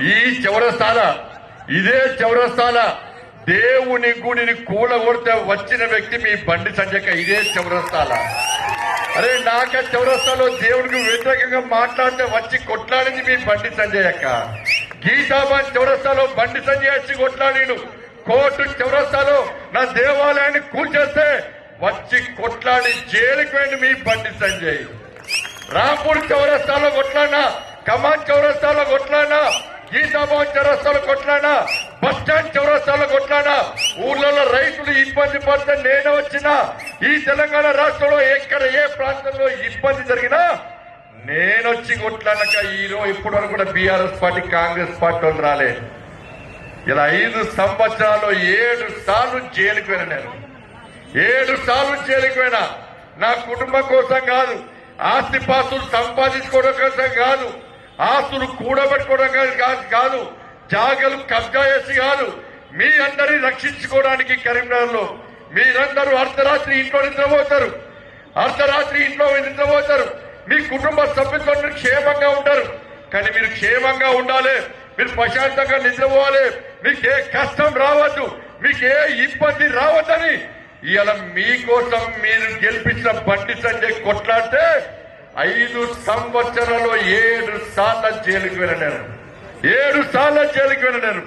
ఈ చౌరస్తాల ఇదే చౌరస్తాల దేవుని గుడిని కూలగొడితే వచ్చిన వ్యక్తి మీ బండి సంజక ఇదే చౌరస్తాల అరే నాక చౌరస్తాలో దేవుడికి వ్యతిరేకంగా మాట్లాడితే వచ్చి కొట్లాడింది మీ బండి సంజయ్ అక్క. గీతాబాద్ చౌరస్తాలో బండి సంజయ్ వచ్చి కొట్లాడాడు. కోర్టు చౌరస్తాలో నా దేవాలయాన్ని కూల్చేస్తే వచ్చి కొట్లాడి జైలుకి వెళ్ళి మీ బండి సంజయ్. రాంపూర్ చౌరస్తాలో కొట్లాడినా కమాన్ చౌరస్తాలో కొట్లాడినా గీతాబాద్ చౌరస్తాలో కొట్లాడా బస్టాండ్ చౌరస్తాలో కొట్లాడా ఊర్లలో రైతులు ఇబ్బంది పడితే నేను వచ్చినా ఈ తెలంగాణ రాష్ట్రంలో ఎక్కడ ఏ ప్రాంతంలో ఇబ్బంది జరిగినా నేనొచ్చి కొట్లాడక ఈరోజు రోజు ఇప్పటి వరకు కూడా బీఆర్ఎస్ పార్టీ కాంగ్రెస్ పార్టీ వాళ్ళు రాలేదు. ఇలా ఐదు సంవత్సరాలు ఏడు సార్లు జైలుకు వెళ్ళా నేను. ఏడు సార్లు జైలుకు వెళ్ళా నా కుటుంబం కోసం కాదు ఆస్తిపాస్తులు సంపాదించుకోవడం కోసం కాదు ఆస్తులు కూడబెట్టుకోవడం కాదు- కాదు కాదు. జాగలు కబ్జా చేసి కాదు. మీ అందరినీ రక్షించుకోవడానికి కరీంనగర్లో మీరందరూ అర్ధరాత్రి ఇంట్లో నిద్రపోతారు. అర్ధరాత్రి ఇంట్లో నిద్రపోతారు. మీ కుటుంబ సభ్యులతో మీరు క్షేమంగా ఉంటారు కానీ మీరు క్షేమంగా ఉండాలి. మీరు ప్రశాంతంగా నిద్రపోవాలి. మీకు ఏ కష్టం రావద్దు. మీకు ఏ ఇబ్బంది రావద్దని. ఇలా మీకోసం మీరు గెలిపించిన బండి సంజయ్ కొట్లాడితే ఐదు సంవత్సరాలు ఏడు సార్లు జైలుకి వెళ్ళాను ఏడు సార్లు జైలుకి వెళ్ళాను